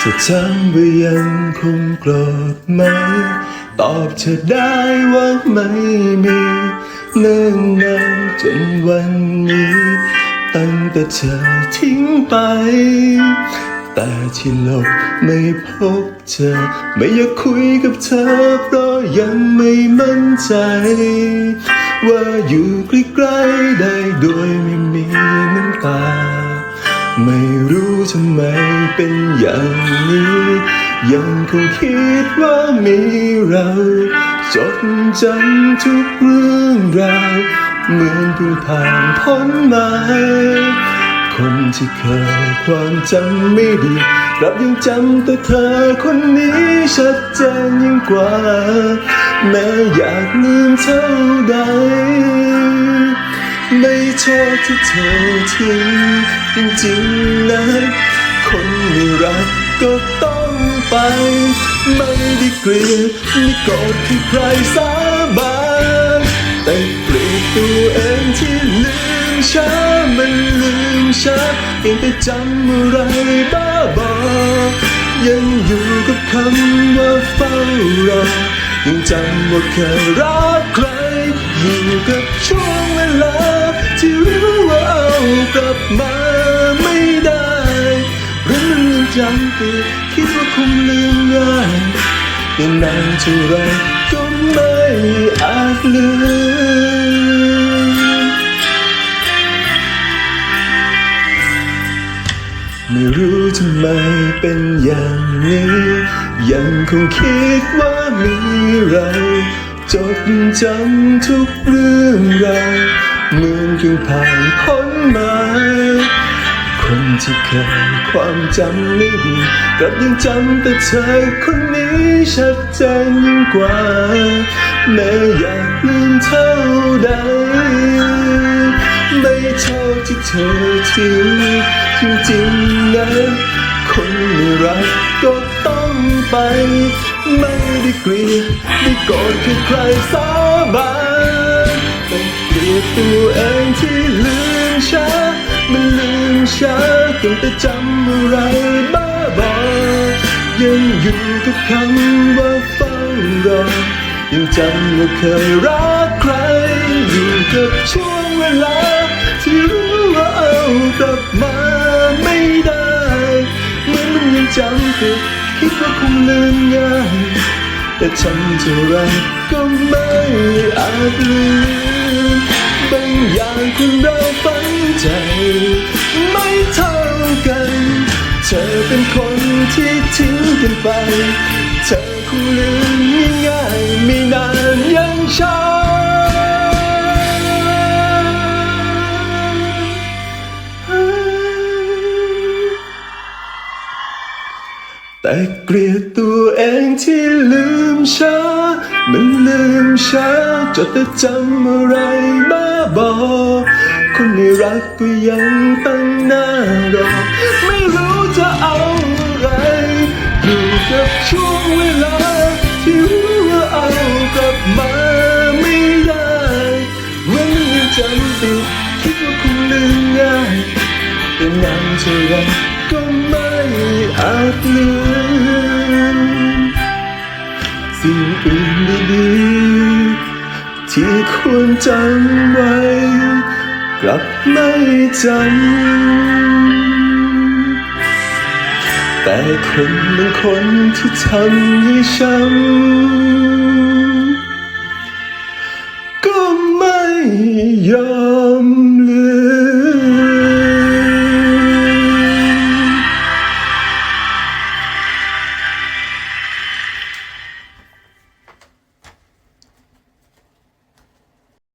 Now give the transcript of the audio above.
จะจำว่ายังคงโกรธไหม ตอบเธอได้ว่าไม่มีเนิ่นนานจนวันนี้ ตั้งแต่เธอทิ้งไป แต่ที่หลบไม่พบเธอ ไม่อยากคุยกับเธอเพราะยังไม่มั่นใจ ว่าอยู่ใกล้ๆได้โดยไม่มีน้ำตา ไม่รู้ทำไมเป็นอย่างนี้ ยังคงคิดว่ามีเรา จดจำทุกเรื่องราวเหมือนเพิ่งผ่านพ้นมาคนที่เคยความจำไม่ดีกลับยังจำแต่เธอคนนี้ชัดเจนยิ่งกว่า แม้อยากลืมเท่าใด ไม่โทษที่เธอทิ้งจริงๆนะคนไม่รักก็ต้องไป ไม่ได้เกลียดไม่โกรธที่ใครสาบานแต่เกลียดตัวเองที่ลืมช้ามันลืมช้าเพียงแต่จำอะไรบ้าบอยังอยู่กับคำว่าเฝ้ารอ ยังจำว่าเคยรักใคร อยู่กับช่วงเวลา ที่รู้ว่าเอากลับมาไม่ได้หรือมันยังจำติดคิดว่าคงลืมง่ายยังนานเท่าไรก็ไม่อาจลืมไม่รู้ทำไมเป็นอย่างนี้ ยังคงคิดว่ามีเราจดจำทุกเรื่องราวเหมือนเพิ่งผ่านพ้นมา คนที่เคยความจำไม่ดีกลับยังจำแต่เธอคนนี้ชัดเจนยิ่งกว่า แม้อยากลืมเท่าใด ไม่โทษที่เธอทิ้งจริงๆนะ คนไม่รักก็ต้องไป ไม่ได้เกลียดได้โกรธแค่ใครสาบานแต่เกลียดตัวเองที่ลืมช้ามันลืมช้าเพียงแต่จำอะไรบ้าบอยังอยู่กับคำว่าเฝ้ารอยังจำว่าเคยรักใครอยู่กับช่วงเวลา จำผิดคิดว่าคงลืมง่ายแต่ทำเท่าไรก็ไม่อาจลืมบางอย่างคนเราฝังใจ ไม่เท่ากัน เธอเป็นคนที่ทิ้งกันไป เธอคงลืมง่ายไม่นา แต่เกลียดตัวเองที่ลืมช้า มันลืมช้าจดแต่จำอะไรบ้าบอ คนไม่รักก็ยังตั้งหน้ารอ ไม่รู้จะเอาอะไร อยู่กับช่วงเวลา ที่รู้ว่าเอากลับมาไม่ได้วันนี้ยังจำติดคิดว่าคงลืมง่ายแต่นานเท่าไรก็ไม่ อาจลืมสิ่งอื่นดีๆที่ควรจำไว้ กลับไม่จำแต่คนบางคนที่ทำให้ช้ำก็ไม่ยอม